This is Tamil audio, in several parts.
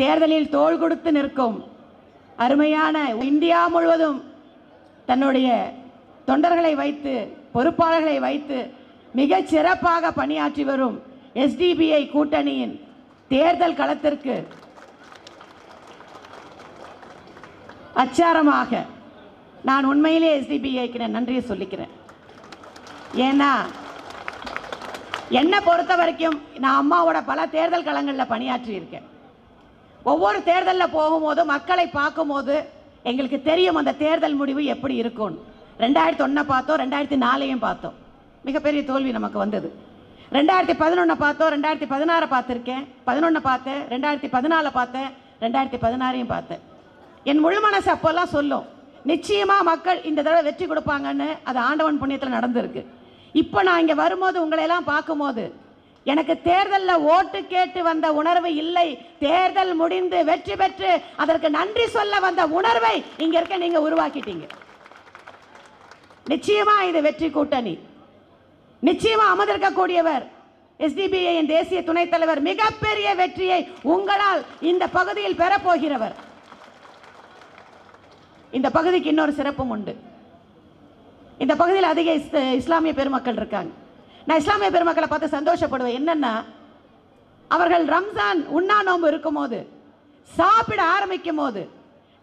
தேர்தலில் தோள் கொடுத்து நிற்கும் அருமையான இந்தியா முழுவதும் தன்னுடைய தொண்டர்களை வைத்து பொறுப்பாளர்களை வைத்து மிக சிறப்பாக பணியாற்றி வரும் எஸ்டிபிஐ கூட்டணியின் தேர்தல் களத்திற்கு அச்சாரமாக நான் உண்மையிலே எஸ்டிபிஐக்கு நான் நன்றியை சொல்லிக்கிறேன். ஏன்னா என்னை பொறுத்த வரைக்கும் நான் அம்மாவோட பல தேர்தல் களங்களில் பணியாற்றி இருக்கேன் ஒவ்வொரு தேர்தலில் போகும்போது மக்களை பார்க்கும்போது எங்களுக்கு தெரியும் அந்த தேர்தல் முடிவு எப்படி இருக்கும்னு ரெண்டாயிரத்தி ஒன்றை பார்த்தோம் ரெண்டாயிரத்தி நாலையும் பார்த்தோம். மிகப்பெரிய தோல்வி நமக்கு வந்தது. ரெண்டாயிரத்தி பதினொன்றை பார்த்தோம் ரெண்டாயிரத்தி பதினாறை பார்த்துருக்கேன். பதினொன்றை பார்த்தேன் ரெண்டாயிரத்தி பதினாலை பார்த்தேன் ரெண்டாயிரத்தி பதினாறையும் பார்த்தேன். என் முழு மனசு அப்போல்லாம் சொல்லும். நிச்சயமாக மக்கள் இந்த தடவை வெற்றி கொடுப்பாங்கன்னு அது ஆண்டவன் புண்ணியத்தில் நடந்திருக்கு. இப்போ நான் இங்கே வரும்போது உங்களையெல்லாம் பார்க்கும்போது எனக்கு தேர்தலில் ஓட்டு கேட்டு வந்த உணர்வு இல்லை. தேர்தல் முடிந்து வெற்றி பெற்று அதற்கு நன்றி சொல்ல வந்த உணர்வை இங்க இருக்க நீங்க உருவாக்கிட்டீங்க. நிச்சயமா இது வெற்றி கூட்டணி. நிச்சயமா அமர்ந்திருக்கக்கூடியவர் எஸ்டிபிஐயின் தேசிய துணைத் தலைவர் மிகப்பெரிய வெற்றியை உங்களால் இந்த பகுதியில் பெறப்போகிறவர் இந்த பகுதிக்கு இன்னொரு சிறப்பும் உண்டு. இந்த பகுதியில் அதிக இஸ்- இஸ்லாமிய பெருமக்கள் இருக்காங்க. நான் இஸ்லாமிய பெருமக்களை பார்த்து சந்தோஷப்படுவேன். என்னன்னா அவர்கள் ரம்ஜான் உண்ணா நோன்பு இருக்கும்போது சாப்பிட ஆரம்பிக்கும் போது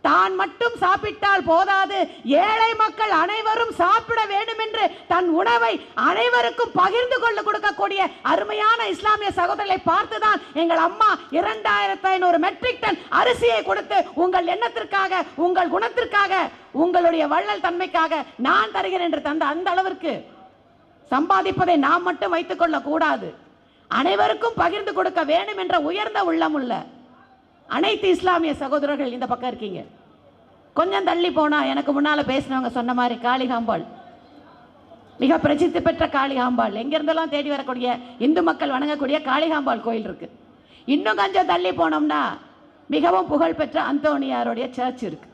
தான் மட்டும் சாப்பிட்டால் போதாது ஏழை மக்கள் அனைவரும் சாப்பிட வேண்டும் என்று தன் உணவை அனைவருக்கும் பகிர்ந்து கொள்ள கொடுக்கக்கூடிய அருமையான இஸ்லாமிய சகோதரர்களை பார்த்துதான் எங்கள் அம்மா இரண்டாயிரத்தி ஐநூறு மெட்ரிக் டன் அரிசியை கொடுத்து உங்கள் எண்ணத்திற்காக உங்கள் குணத்திற்காக உங்களுடைய வள்ளல் தன்மைக்காக நான் தருகிறேன் என்று தந்த அந்த அளவிற்கு சம்பாதிப்பதை நாம் மட்டும் வைத்துக் கூடாது அனைவருக்கும் பகிர்ந்து கொடுக்க வேண்டும் என்ற உயர்ந்த உள்ளமுள்ள அனைத்து இஸ்லாமிய சகோதரர்கள் இந்த பக்கம் இருக்கீங்க. கொஞ்சம் தள்ளி போனால் எனக்கு முன்னால் பேசினவங்க சொன்ன மாதிரி காளிகாம்பாள் மிக பிரசித்தி பெற்ற காளிகாம்பாள் எங்கேருந்தெல்லாம் தேடி வரக்கூடிய இந்து மக்கள் வணங்கக்கூடிய காளிகாம்பாள் கோயில் இருக்குது இன்னும் கொஞ்சம் தள்ளி போனோம்னா மிகவும் புகழ்பெற்ற அந்தோணியாருடைய சர்ச் இருக்கு.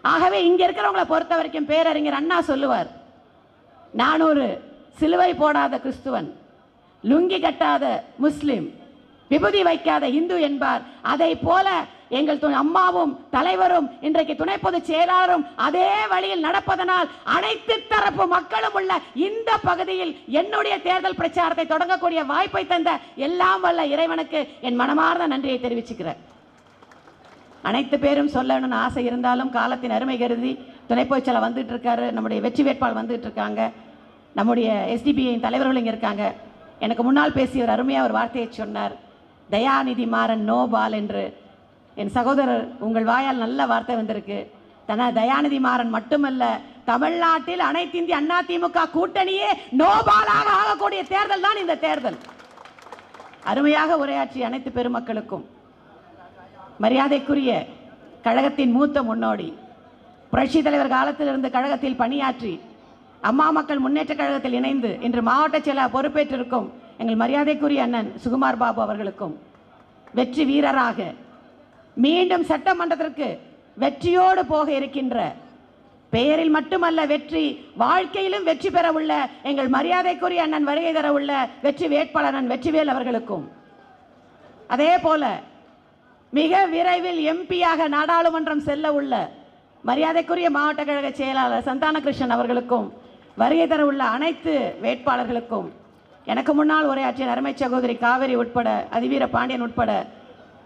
ஆகவே இங்கே இருக்கிறவங்களை பொறுத்த வரைக்கும் பேரறிஞர் அண்ணா சொல்லுவார். நானூறு சிலுவை போடாத கிறிஸ்துவன் லுங்கி கட்டாத முஸ்லிம் விபூதி வைக்காத இந்து என்பார். அதை போல எங்கள் து- அம்மாவும் தலைவரும் இன்றைக்கு துணை பொதுச் செயலாளரும் அதே வழியில் நடப்பதனால் அனைத்து தரப்பு மக்களும் உள்ள இந்த பகுதியில் என்னுடைய தேர்தல் பிரச்சாரத்தை தொடங்கக்கூடிய வாய்ப்பை தந்த எல்லாம் வல்ல இறைவனுக்கு என் மனமார்ந்த நன்றியை தெரிவிச்சுக்கிறேன். அனைத்து பேரும் சொல்லணும்னு ஆசை இருந்தாலும் காலத்தின் அருமை கருதி துணைப்பொதுச்செயலர் வந்துட்டு இருக்காரு. நம்முடைய வெற்றி வேட்பாளர் வந்துட்டு இருக்காங்க. நம்முடைய எஸ்டிபிஐயின் தலைவர்கள் இங்கே இருக்காங்க. எனக்கு முன்னால் பேசியவர் அருமையாக ஒரு வார்த்தையை சொன்னார். தயாநிதி மாறன் நோ பால் என்று. என் சகோதரர் உங்கள் வாயால் நல்ல வார்த்தை வந்திருக்கு. தன தயாநிதி மாறன் மட்டுமல்ல தமிழ்நாட்டில் அனைத்து இந்திய அண்ணா திமுக கூட்டணியே நோபாலாக ஆகக்கூடிய தேர்தல் தான் இந்த தேர்தல். அருமையாக உரையாற்றிய அனைத்து பெருமக்களுக்கும் மரியாதைக்குரிய கழகத்தின் மூத்த முன்னோடி புரட்சி தலைவர் காலத்திலிருந்து கழகத்தில் பணியாற்றி அம்மா மக்கள் முன்னேற்ற கழகத்தில் இணைந்து இன்று மாவட்ட செயலாளர் பொறுப்பேற்றிருக்கும் எங்கள் மரியாதைக்குரிய அண்ணன் சுகுமார் பாபு அவர்களுக்கும் வெற்றி வீரராக மீண்டும் சட்டமன்றத்திற்கு வெற்றியோடு போக இருக்கின்ற பெயரில் மட்டுமல்ல வெற்றி வாழ்க்கையிலும் வெற்றி பெற உள்ள எங்கள் மரியாதைக்குரிய அண்ணன் வருகை தர உள்ள வெற்றி வேட்பாளர் வெற்றிவேல் அவர்களுக்கும். அதே போல மிக விரைவில் எம்பியாக நாடாளுமன்றம் செல்ல உள்ள மரியாதைக்குரிய மாவட்ட கழக செயலாளர் சந்தானகிருஷ்ணன் அவர்களுக்கும் வருகை தர உள்ள அனைத்து வேட்பாளர்களுக்கும் எனக்கு முன்னால் உரையாற்றிய அருமை சகோதரி காவேரி உட்பட அதிவீர பாண்டியன் உட்பட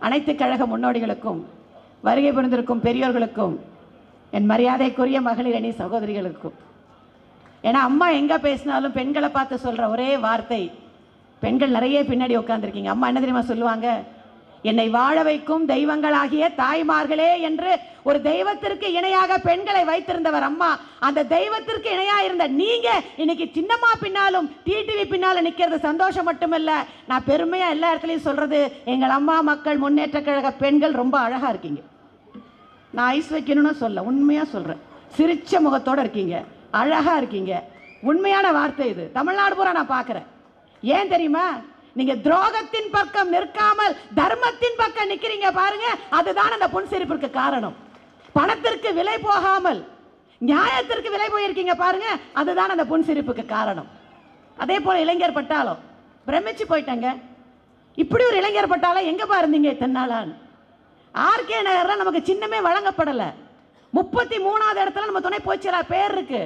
அனைத்து கழக முன்னோடிகளுக்கும் வருகை புரிந்திருக்கும் பெரியோர்களுக்கும் என் மரியாதைக்குரிய மகளிர் அணி சகோதரிகளுக்கும். ஏன்னா அம்மா எங்கே பேசினாலும் பெண்களை பார்த்து சொல்கிற ஒரே வார்த்தை பெண்கள் நிறைய பின்னாடி உட்காந்துருக்கீங்க அம்மா என்ன தெரியுமா சொல்லுவாங்க? என்னை வாழ வைக்கும் தெய்வங்களாகிய தாய்மார்களே என்று ஒரு தெய்வத்திற்கு இணையாக பெண்களை வைத்திருந்தவர் அம்மா. அந்த தெய்வத்திற்கு இணையா இருந்த நீங்க இன்னைக்கு சின்னம்மா பின்னாலும் டிடிவி பின்னால நிக்கிறது சந்தோஷம் மட்டுமல்ல. நான் பெருமையா எல்லா இடத்துலயும் சொல்றது எங்கள் அம்மா மக்கள் முன்னேற்ற கழக பெண்கள் ரொம்ப அழகா இருக்கீங்க. நான் ஐஸ் வைக்கணும்னு சொல்ல உண்மையாக சொல்கிறேன் சிரிச்ச முகத்தோட இருக்கீங்க. அழகாக இருக்கீங்க. உண்மையான வார்த்தை இது. தமிழ்நாடு பூரா நான் பார்க்குறேன். ஏன் தெரியுமா? நீங்க துரோகத்தின் பக்கம் நிற்காமல் தர்மத்தின் பக்கம் நிக்கிறீங்க பாருங்க அதுதான் அந்த புன்சிரிப்பிற்கு காரணம். பணத்திற்கு விலை போகாமல் நியாயத்திற்கு விலை போயிருக்கீங்க பாருங்க அதுதான் அந்த புன்சிரிப்புக்கு காரணம். அதே போல இளைஞர் பட்டாலும் பிரமிச்சு போயிட்டாங்க. இப்படி ஒரு இளைஞர் பட்டாளம் எங்க பாருந்தீங்க தென்னாளான்னு ஆர்கே நகர்ல நமக்கு சின்னமே வழங்கப்படலை. முப்பத்தி மூணாவது இடத்துல நம்ம துணை பொதுச்செயலாளர் பேர் இருக்கு.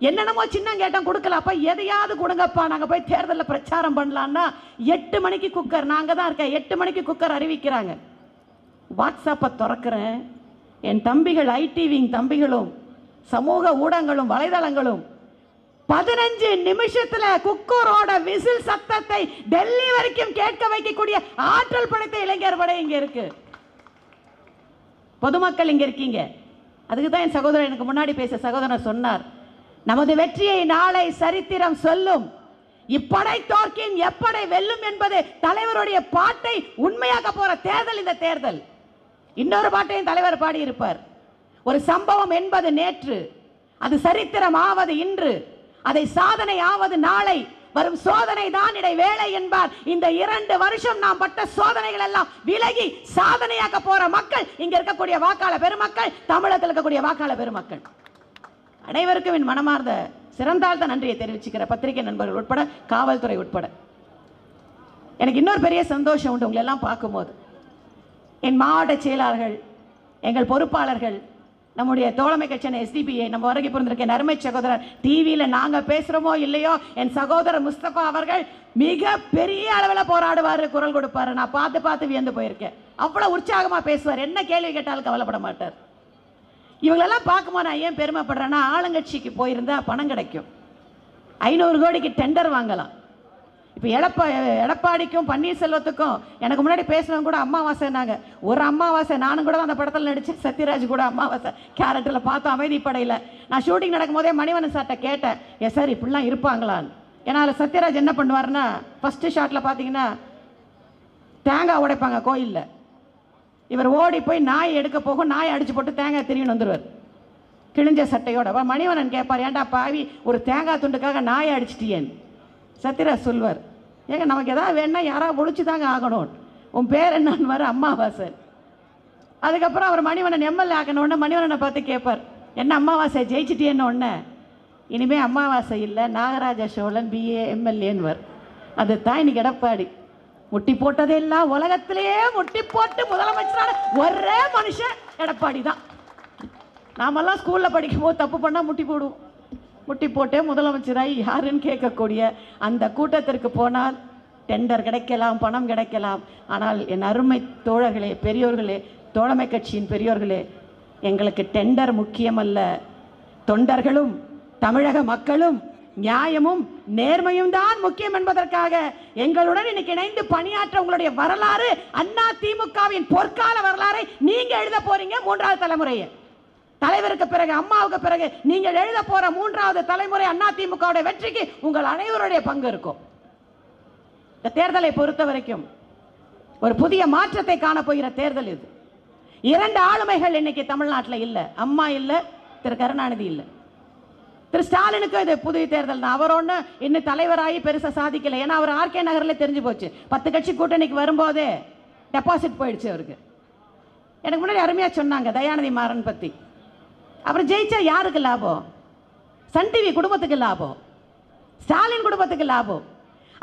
என்னென்னமோ சின்னம் கேட்டோம் கொடுக்கலப்பா எதையாவது கொடுங்கப்பா நாங்கள் போய் தேர்தலில் பிரச்சாரம் பண்ணலான்னா எட்டு மணிக்கு குக்கர் நாங்கள் தான் இருக்கேன். எட்டு மணிக்கு குக்கர் அறிவிக்கிறாங்க. வாட்ஸ்அப்பை திறக்கிறேன். என் தம்பிகள் ஐடிவிங் தம்பிகளும் சமூக ஊடகங்களும் வலைதளங்களும் பதினஞ்சு நிமிஷத்துல குக்கரோட விசில் சத்தத்தை டெல்லி வரைக்கும் கேட்க வைக்கக்கூடிய ஆற்றல் படைத்த இளைஞர் படை இங்க இருக்கு. பொதுமக்கள் இங்க இருக்கீங்க. அதுக்கு தான் என் சகோதரர் எனக்கு முன்னாடி பேச சகோதரர் சொன்னார். நமது வெற்றியை நாளை சரித்திரம் சொல்லும். இப்படை தோற்கின் எப்படை வெல்லும் என்பது தலைவருடைய பாட்டை உண்மையாக போற தேர்தல் இந்த தேர்தல். இன்னொரு பாட்டையும் தலைவர் பாடியிருப்பார். ஒரு சம்பவம் என்பது நேற்று அது சரித்திரம் ஆவது இன்று அதை சாதனை ஆவது நாளை வரும் சோதனை தான் இடை வேலை என்பார். இந்த இரண்டு வருஷம் நாம் பட்ட சோதனைகள் எல்லாம் விலகி சாதனையாக்க போற மக்கள் இங்க இருக்கக்கூடிய வாக்காளர் பெருமக்கள் தமிழகத்தில் இருக்கக்கூடிய வாக்காளர் பெருமக்கள். அனைவருக்கும் என் மனமார்ந்த சிறந்தாழ்ந்த நன்றியை தெரிவிச்சுக்கிற பத்திரிகை நண்பர்கள் உட்பட காவல்துறை உட்பட. எனக்கு இன்னொரு பெரிய சந்தோஷம் உண்டு உங்களை எல்லாம் பார்க்கும்போது. என் மாவட்ட செயலாளர்கள் எங்கள் பொறுப்பாளர்கள் நம்முடைய தோழமை கட்சியான எஸ்டிபிஐ நம்ம வரைக்கும் பிறந்திருக்க என் அருமை சகோதரர் டிவியில் நாங்கள் பேசுகிறோமோ இல்லையோ என் சகோதரர் முஸ்தபா அவர்கள் மிக பெரிய அளவில் போராடுவார் குரல் கொடுப்பார். நான் பார்த்து பார்த்து வியந்து போயிருக்கேன். அவ்வளோ உற்சாகமாக பேசுவார். என்ன கேள்வி கேட்டாலும் கவலைப்பட மாட்டார். இவங்களெல்லாம் பார்க்கும்போது நான் ஏன் பெருமைப்படுறேன்னா ஆளுங்கட்சிக்கு போயிருந்தால் பணம் கிடைக்கும். ஐநூறு கோடிக்கு டெண்டர் வாங்கலாம். இப்போ எடப்பா எடப்பாடிக்கும் பன்னீர்செல்வத்துக்கும் எனக்கு முன்னாடி பேசினவங்க கூட அம்மாவாசைனாங்க ஒரு அம்மாவாசை நானும் கூட அந்த படத்தில் நடித்தேன் சத்யராஜ் கூட அம்மாவாசை. கேரக்டரில் பார்த்தோம் அமைதிப்படையில் நான் ஷூட்டிங் நடக்கும்போதே மணிவண்ணன் சார்ட்ட கேட்டேன். ஏ சார் இப்படிலாம் இருப்பாங்களான்னு. ஏன்னா அதில் சத்யராஜ் என்ன பண்ணுவாருன்னா ஃபஸ்ட்டு ஷாட்டில் பார்த்தீங்கன்னா தேங்காய் உடைப்பாங்க கோயிலில். இவர் ஓடி போய் நாய் எடுக்க போகும் நாய் அடிச்சு போட்டு தேங்காய் திரும்பி வந்துடுவார் கிழிஞ்ச சட்டையோட. வா மணிவனன் கேட்பார் ஏன்டா பாவி ஒரு தேங்காய் துண்டுக்காக நாயை அடிச்சிட்டியேன் சத்யராஜ் சொல்வார் ஏங்க நமக்கு எதாவது வேணும்னா யாராவது ஒழிச்சு தாங்க ஆகணும். உன் பேர் என்னன்னு வர அம்மாவாசை அதுக்கப்புறம் அவர் மணிவனன் எம்எல்ஏ ஆகணுன்னு மணிவனனை பார்த்து கேட்பார் என்ன அம்மாவாசை ஜெயிச்சிட்டியேன்னு ஒன்று இனிமேல் அம்மாவாசை இல்லை நாகராஜ சோழன் பிஏ எம்எல்ஏன்வர் அது தான் இன்னைக்கு எடப்பாடி. முட்டி போட்டதெல்லாம் உலகத்திலேயே முட்டி போட்டு முதலமைச்சரான ஒரே மனுஷன் எடப்பாடி தான். நாமெல்லாம் ஸ்கூலில் படிக்கும்போது தப்பு பண்ணால் முட்டி போடுவோம். முட்டி போட்டே முதலமைச்சராய் யாருன்னு கேட்கக்கூடிய அந்த கூட்டத்திற்கு போனால் டெண்டர் கிடைக்கலாம் பணம் கிடைக்கலாம். ஆனால் என் அருமை தோழர்களே பெரியோர்களே தோழமை கட்சியின் பெரியோர்களே எங்களுக்கு டெண்டர் முக்கியமல்ல. தொண்டர்களும் தமிழக மக்களும் நியாயமும் நேர்மையும் தான் முக்கியம் என்பதற்காக எங்களுடன் இன்னைக்கு இணைந்து பணியாற்ற உங்களுடைய வரலாறு அண்ணா திமுகவின் பொற்கால வரலாறை நீங்க எழுத போறீங்க மூன்றாவது தலைமுறையை. தலைவருக்கு பிறகு அம்மாவுக்கு பிறகு நீங்கள் எழுத போற மூன்றாவது தலைமுறை அண்ணா திமுகவுடைய வெற்றிக்கு உங்கள் அனைவருடைய பங்கு இருக்கும். இந்த தேர்தலை பொறுத்த வரைக்கும் ஒரு புதிய மாற்றத்தை காணப்போகிற தேர்தல் இது. இரண்டு ஆளுமைகள் இன்னைக்கு தமிழ்நாட்டில் இல்லை. அம்மா இல்லை திரு கருணாநிதி இல்லை. திரு ஸ்டாலினுக்கு இது புதிய தேர்தல். தான் அவர் ஒன்று இன்னும் தலைவராகி பெருசாக சாதிக்கலை. ஏன்னா அவர் ஆர்கே நகரில் தெரிஞ்சு போச்சு. பத்து கட்சி கூட்டணிக்கு வரும்போதே டெபாசிட் போயிடுச்சு அவருக்கு. எனக்கு முன்னாடி அருமையாக சொன்னாங்க தயாநிதி மாறன் பற்றி அப்புறம் ஜெயிச்சா யாருக்கு லாபம்? சன் டிவி குடும்பத்துக்கு லாபம். ஸ்டாலின் குடும்பத்துக்கு லாபம்.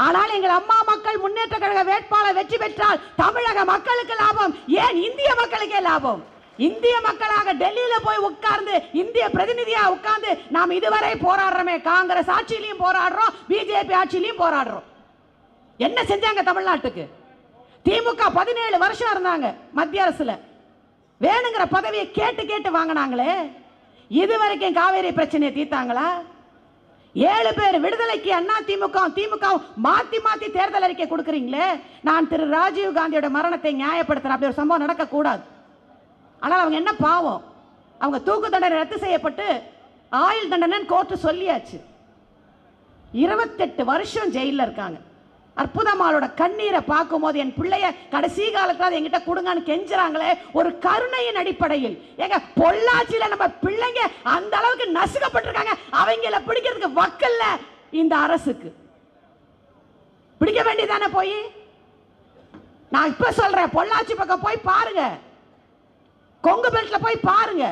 ஆனால் எங்கள் அம்மா மக்கள் முன்னேற்ற கழக வேட்பாளர் வெற்றி பெற்றால் தமிழக மக்களுக்கு லாபம். ஏன் இந்திய மக்களுக்கே லாபம்? இந்திய மக்களாக டெல்லியில போய் உட்கார்ந்து இந்திய பிரதிநிதியா உட்கார்ந்து நாம் இதுவரை போராடுறோமே. காங்கிரஸ் ஆட்சியிலையும் போராடுறோம் பிஜேபி ஆட்சியிலையும் போராடுறோம். என்ன செஞ்சாங்க தமிழ்நாட்டுக்கு? திமுக பதினேழு வருஷம் இருந்தாங்க மத்திய அரசுல. வேணுங்கிற பதவியை கேட்டு கேட்டு வாங்கினாங்களே. இது வரைக்கும் காவேரி பிரச்சனையை தீர்த்தாங்களா? ஏழு பேர் விடுதலைக்கு அண்ணா திமுக திமுக மாத்தி மாத்தி தேர்தல் அறிக்கை கொடுக்குறீங்களே. நான் திரு. ராஜீவ் காந்தியோட மரணத்தை நியாயப்படுத்துறேன். அப்படி ஒரு சம்பவம் நடக்கக்கூடாது. ஆனால் அவங்க என்ன பாவம்? அவங்க தூக்கு தண்டனை ரத்து செய்யப்பட்டு ஆயுள் தண்டனை கோர்ட்டு சொல்லியாச்சு. இருபத்தெட்டு வருஷம் ஜெயிலில் இருக்காங்க. அற்புதமாளோட கண்ணீரை பார்க்கும்போது என் பிள்ளைய கடைசி காலத்தில் அதை என்கிட்ட கொடுங்கன்னு கெஞ்சுறாங்களே ஒரு கருணையின் அடிப்படையில். ஏங்க பொள்ளாச்சியில் நம்ம பிள்ளைங்க அந்த அளவுக்கு நசுக்கப்பட்டிருக்காங்க. அவங்கள பிடிக்கிறதுக்கு வக்கல்ல இந்த அரசுக்கு. பிடிக்க வேண்டியதானே போய்? நான் இப்ப சொல்றேன் பொள்ளாச்சி பக்கம் போய் பாருங்க. கொங்கு பெல்ட்ல போய் பாருங்க.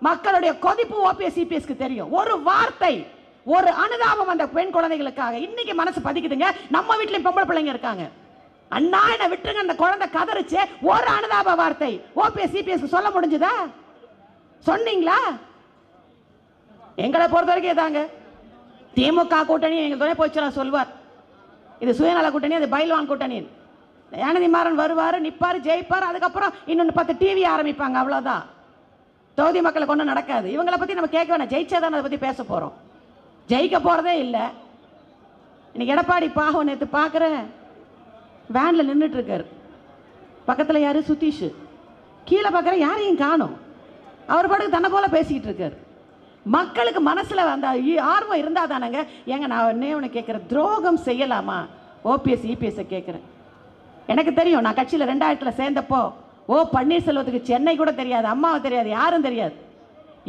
மக்களுடைய கொதிப்பு ஓபிஎஸ் சிபிஎஸ்க்கு தெரியும். ஒரு வார்த்தை ஒரு அனுதாபம் அந்த பெண் குழந்தைகளுக்காக. இன்னைக்கு மனசு பதிக்குதுங்க. நம்ம வீட்லயும் பொம்பளை பிள்ளைங்க இருக்காங்க. அண்ணா என்ன விட்டுருங்க. அந்த குழந்தை கதறிச்சு ஒரு அனுதாப வார்த்தை. ஓபிஎஸ் சிபிஎஸ் சொல்ல முடிஞ்சுதா? சொன்னீங்களா? எங்களை பொறுத்த வரைக்கும் இதாங்க. திமுக கூட்டணி எங்கள் துணை போச்சு சொல்வார். இது சுயநல கூட்டணி அது பைல்வான் கூட்டணி ஏனதிமாறன் வருவார் நிற்பார் ஜெயிப்பார் அதுக்கப்புறம் இன்னொன்று பத்து டிவி ஆரம்பிப்பாங்க அவ்வளோதான் தொகுதி மக்களுக்கு ஒன்றும் நடக்காது. இவங்களை பற்றி நம்ம கேட்க வேணாம். ஜெயிச்சா தான் அதை பற்றி பேச போகிறோம் ஜெயிக்க போகிறதே இல்லை. இன்னைக்கு எடப்பாடி பாகம் நேற்று பார்க்குறேன் வேனில் நின்றுட்டுருக்கார் பக்கத்தில் யார்? சுதீஷ். கீழே பார்க்குறேன் யாரையும் காணும். அவர் பாட்டுக்கு தன்னை போல் பேசிக்கிட்டு இருக்கார் மக்களுக்கு மனசில் அந்த ஆர்வம் இருந்தால் தானேங்க. ஏங்க நான் என்ன ஒன்று கேட்குறேன் துரோகம் செய்யலாமா? ஓபிஎஸ் இபிஎஸ்ஸை கேட்குறேன் எனக்கு தெரியும் நான் கட்சியில் ரெண்டாயிரத்தில் சேர்ந்தப்போ ஓ பன்னீர்செல்வத்துக்கு சென்னை கூட தெரியாது அம்மாவை தெரியாது யாரும் தெரியாது.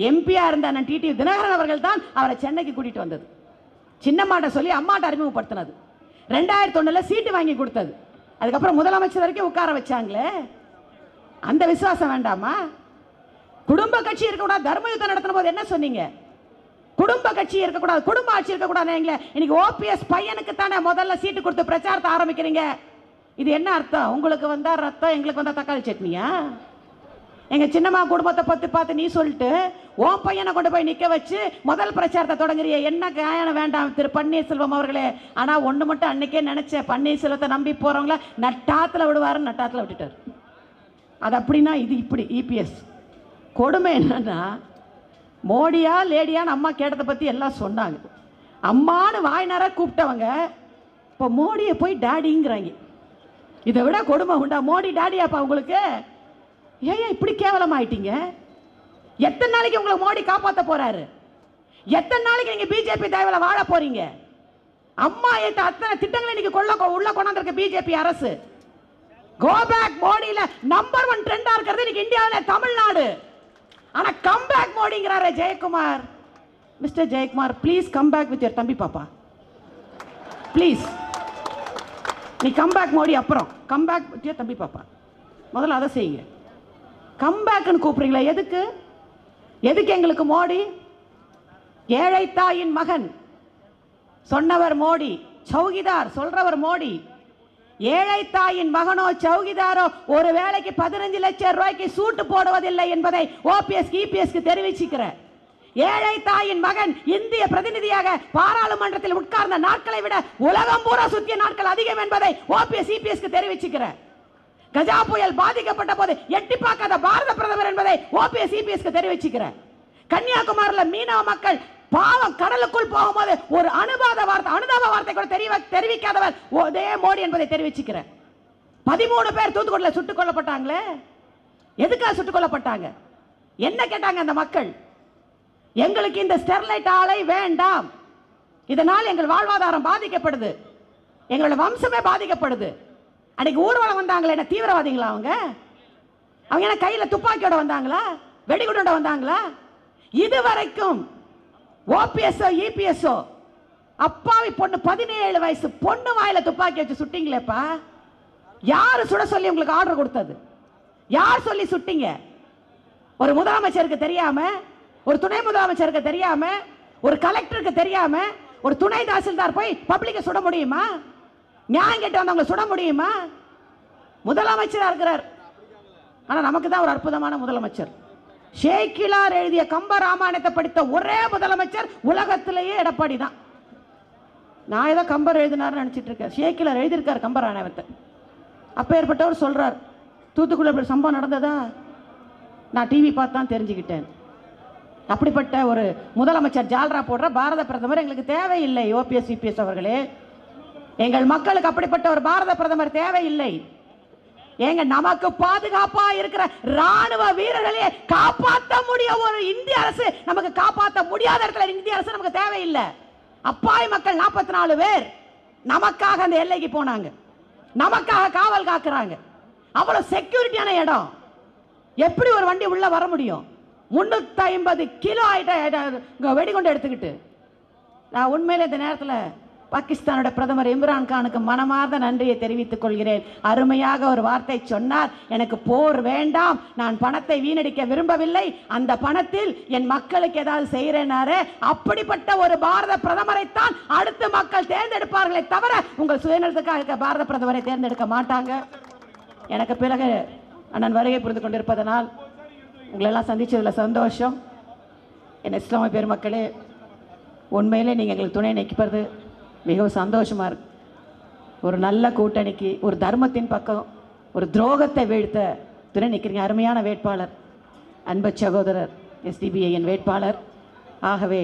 எம்பியாக இருந்த அண்ணன் டிடி தினகரன் அவர்கள் தான் அவரை சென்னைக்கு கூட்டிகிட்டு வந்தது. சின்னம்மாட்ட சொல்லி அம்மாட்ட அறிமுகப்படுத்தினது. ரெண்டாயிரத்தி ஒன்றில் சீட்டு வாங்கி கொடுத்தது. அதுக்கப்புறம் முதலமைச்சர் வரைக்கும் உட்கார வச்சாங்களே. அந்த விசுவாசம் வேண்டாமா? குடும்ப கட்சி இருக்கக்கூடாது தர்ம யுத்தம் நடத்தின போது என்ன சொன்னீங்க? குடும்ப கட்சி இருக்கக்கூடாது குடும்ப ஆட்சி இருக்கக்கூடாது இன்னைக்கு ஓபிஎஸ் பையனுக்கு தானே முதல்ல சீட்டு கொடுத்து பிரச்சாரத்தை ஆரம்பிக்கிறீங்க? இது என்ன அர்த்தம்? உங்களுக்கு வந்தால் ரத்தம் எங்களுக்கு வந்தால் தக்காளி சட்னியா? எங்கள் சின்னம்மா குடும்பத்தை பற்றி பார்த்து நீ சொல்லிட்டு உன் பையனை கொண்டு போய் நிற்க வச்சு முதல் பிரச்சாரத்தை தொடங்குறிய. என்ன காயணம் வேண்டாம் திரு பன்னீர்செல்வம் அவர்களே. ஆனால் ஒன்று மட்டும் அன்னைக்கே நினைச்சேன். பன்னீர்செல்வத்தை நம்பி போகிறவங்கள நட்டாத்தில் விடுவாருன்னு நட்டாத்தில் விட்டுட்டாரு. அது அப்படின்னா இது இப்படி இபிஎஸ் கொடுமை என்னன்னா மோடியா லேடியான்னு அம்மா கேட்டதை பற்றி எல்லாம் சொன்னாங்க. அம்மான்னு வாய்னாராக கூப்பிட்டவங்க இப்போ மோடியை போய் டாடிங்கிறாங்க. இதை விட கொடுமை உண்டா? மோடி டாடியாப்பா உங்களுக்கு? ஏன் இப்படி இப்படி கேவலமாயிட்டீங்க? எத்தனை நாளைக்கு உங்களை மோடி காப்பாற்ற போறாரு? எத்தனை நாளைக்கு நீங்க பிஜேபி தயவில் வாழ போறீங்க? அம்மா ஏத்த அத்தனை திட்டங்களை இன்னைக்கு கொள்ள உள்ள கொண்டாந்துருக்க பிஜேபி அரசு. கோ பேக் நம்பர் ஒன் ட்ரெண்டா இருக்கிறது இன்னைக்கு இந்தியாவில் தமிழ்நாடு. ஆனா come back மோடிங்கிறாரு Jayakumar. Mister Jayakumar please come back with your thambi pappa. Please நீ கம்பேக் மோடி அப்புறம். கம்பேக் தம்பி பாப்பா? முதல்ல அதை செய்யுங்க. கம்பேக்குன்னு கூப்பிடுறீங்களா எதுக்கு? எதுக்கு எங்களுக்கு மோடி? ஏழை தாயின் மகன். சொன்னவர் மோடி. சௌகிதார் சொல்றவர் மோடி. ஏழை தாயின் மகனோ சௌகிதாரோ ஒரு வேலைக்கு பதினஞ்சு லட்சம் ரூபாய்க்கு சூட்டு போடுவதில்லை என்பதை ஓபிஎஸ் இபிஎஸ்க்கு தெரிவிச்சுக்கிறேன். ஏழை தாயின் மகன் இந்திய பிரதிநிதியாக பாராளுமன்றத்தில் உட்கார்ந்த நாட்களை விட உலகம் பூரா சுத்திய நாட்கள் அதிகம் என்பதை ஓபிஎஸ் சிபிஎஸ்க்கு தெரிவிச்சுக்கிறேன் கஜா புயல் பாதிக்கப்பட்ட போது எட்டி பார்க்காத பாரத பிரதமர் என்பதை ஓபிஎஸ் சிபிஎஸ்க்கு தெரிவிச்சுக்கிறேன் கன்னியாகுமரியில் மீனவ மக்கள் பாவம் கடலுக்குள் போகும்போது ஒரு அனுபாத வார்த்தை அனுதாப வார்த்தை கூட தெரிவி தெரிவிக்காதவர் ஒரே மோடி என்பதை தெரிவிச்சுக்கிறேன் பதிமூணு பேர் தூத்துக்குடியில் சுட்டுக் கொல்லப்பட்டாங்களே? எதுக்காக சுட்டுக் கொல்லப்பட்டாங்க? என்ன கேட்டாங்க அந்த மக்கள்? எங்களுக்கு இந்த ஸ்டெர்லைட் ஆலை வேண்டாம். இதனால் எங்கள் வாழ்வாதாரம் பாதிக்கப்படுது. எங்களோட வம்சமே பாதிக்கப்படுது. அன்னைக்கு ஊர்வலம் வந்தாங்களே என்ன தீவிரவாதிகளா அவங்க? அவங்க என்ன கையில் துப்பாக்கியோட வந்தாங்களா? வெடிகுண்டோட வந்தாங்களா? இதுவரைக்கும் ஓபிஎஸ்ஓ இபிஎஸ்ஓ அப்பாவி பொண்ணு பதினேழு வயசு பொண்ணு வாயில துப்பாக்கி வச்சு சுட்டிங்களேப்பா. யாரு சுட சொல்லி உங்களுக்கு ஆர்டர் கொடுத்தது? யார் சொல்லி சுட்டிங்க? ஒரு முதலமைச்சருக்கு தெரியாம ஒரு துணை முதலமைச்சருக்கு தெரியாம ஒரு கலெக்டருக்கு தெரியாம ஒரு துணை தாசில்தார் போய் பப்ளிக்கை சுட முடியுமா? நியாயம் கேட்டு வந்தவங்க சுட முடியுமா? முதலமைச்சராக இருக்கிறார். ஆனால் நமக்கு தான் ஒரு அற்புதமான முதலமைச்சர். ஷேக்கிலார் எழுதிய கம்ப ராமாயணத்தை படித்த ஒரே முதலமைச்சர் உலகத்திலேயே எடப்பாடி தான். நான் ஏதோ கம்பர் எழுதினார்னு நினச்சிட்டு இருக்கேன். ஷேக்கிலார் எழுதியிருக்கார் கம்ப ராமாயணத்தை. அப்பேற்பட்டவர் சொல்கிறார் தூத்துக்குடி இப்படி சம்பவம் நடந்ததா? நான் டிவி பார்த்து தான் தெரிஞ்சுக்கிட்டேன். அப்படிப்பட்ட ஒரு முதலமைச்சர் ஜால்ரா போடுற பாரத பிரதமர் எங்களுக்கு தேவையில்லை ஓபிஎஸ் சிபிஎஸ் அவர்களே. எங்கள் மக்களுக்கு அப்படிப்பட்ட ஒரு பாரத பிரதமர் தேவையில்லை. ஏங்க நமக்கு பாதுகாப்பா இருக்கிற ராணுவ வீரர்களே காப்பாற்ற முடிய ஒரு இந்திய அரசு நமக்கு காப்பாற்ற முடியாத இடத்துல இந்திய அரசு நமக்கு தேவையில்லை. அப்பாய் மக்கள் நாற்பத்தி நாலு பேர் நமக்காக அந்த எல்லைக்கு போனாங்க. நமக்காக காவல் காக்குறாங்க. அவ்வளவு செக்யூரிட்டியான இடம். எப்படி ஒரு வண்டி உள்ள வர முடியும்? முன்னூத்தி ஐம்பது கிலோ ஆயிட்ட வெடிகுண்டு எடுத்துக்கிட்டு. நான் உண்மையில் இந்த நேரத்தில் பாகிஸ்தானோட பிரதமர் இம்ரான் கானுக்கு மனமார்ந்த நன்றியை தெரிவித்துக் கொள்கிறேன். அருமையாக ஒரு வார்த்தை சொன்னார். எனக்கு போர் வேண்டாம். நான் பணத்தை வீணடிக்க விரும்பவில்லை. அந்த பணத்தில் என் மக்களுக்கு ஏதாவது செய்கிறேனாரு அப்படிப்பட்ட ஒரு பாரத பிரதமரைத்தான் அடுத்து மக்கள் தேர்ந்தெடுப்பார்களே தவிர உங்கள் சுயநலத்துக்காக இருக்க பாரத பிரதமரை தேர்ந்தெடுக்க மாட்டாங்க. எனக்கு பிறகு அண்ணன் வருகை புரிந்து கொண்டிருப்பதனால் உங்களெல்லாம் சந்தித்ததில் சந்தோஷம். என் இஸ்லாமிய பெருமக்களே உண்மையிலே நீங்கள் எங்களுக்கு துணை நிற்கிறது மிகவும் சந்தோஷமாக இருக்கு. ஒரு நல்ல கூட்டணிக்கு ஒரு தர்மத்தின் பக்கம் ஒரு துரோகத்தை வீழ்த்த துணை நிற்கிறீங்க. அருமையான வேட்பாளர் அன்பு சகோதரர் எஸ்டிபிஐயின் வேட்பாளர். ஆகவே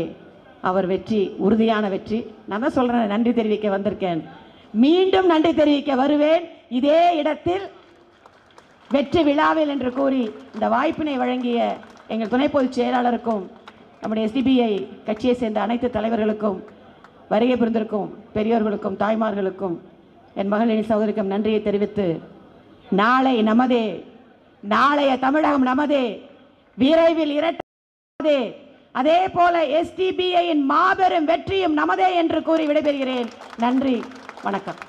அவர் வெற்றி உறுதியான வெற்றி. நான் தான் சொல்கிறேன் நன்றி தெரிவிக்க வந்திருக்கேன். மீண்டும் நன்றி தெரிவிக்க வருவேன். இதே இடத்தில் வெற்றி விழாவில் என்று கூறி இந்த வாய்ப்பினை வழங்கிய எங்கள் துணை பொதுச் செயலாளருக்கும் நம்முடைய சிபிஐ கட்சியை சேர்ந்த அனைத்து தலைவர்களுக்கும் வருகை புரிந்திருக்கும் பெரியோர்களுக்கும் தாய்மார்களுக்கும் என் மகளின் சகோதரிக்கும் நன்றியை தெரிவித்து நாளை நமதே நாளைய தமிழகம் நமதே விரைவில் இரட்டே அதே போல எஸ்டிபிஐயின் மாபெரும் வெற்றியும் நமதே என்று கூறி விடைபெறுகிறேன். நன்றி வணக்கம்.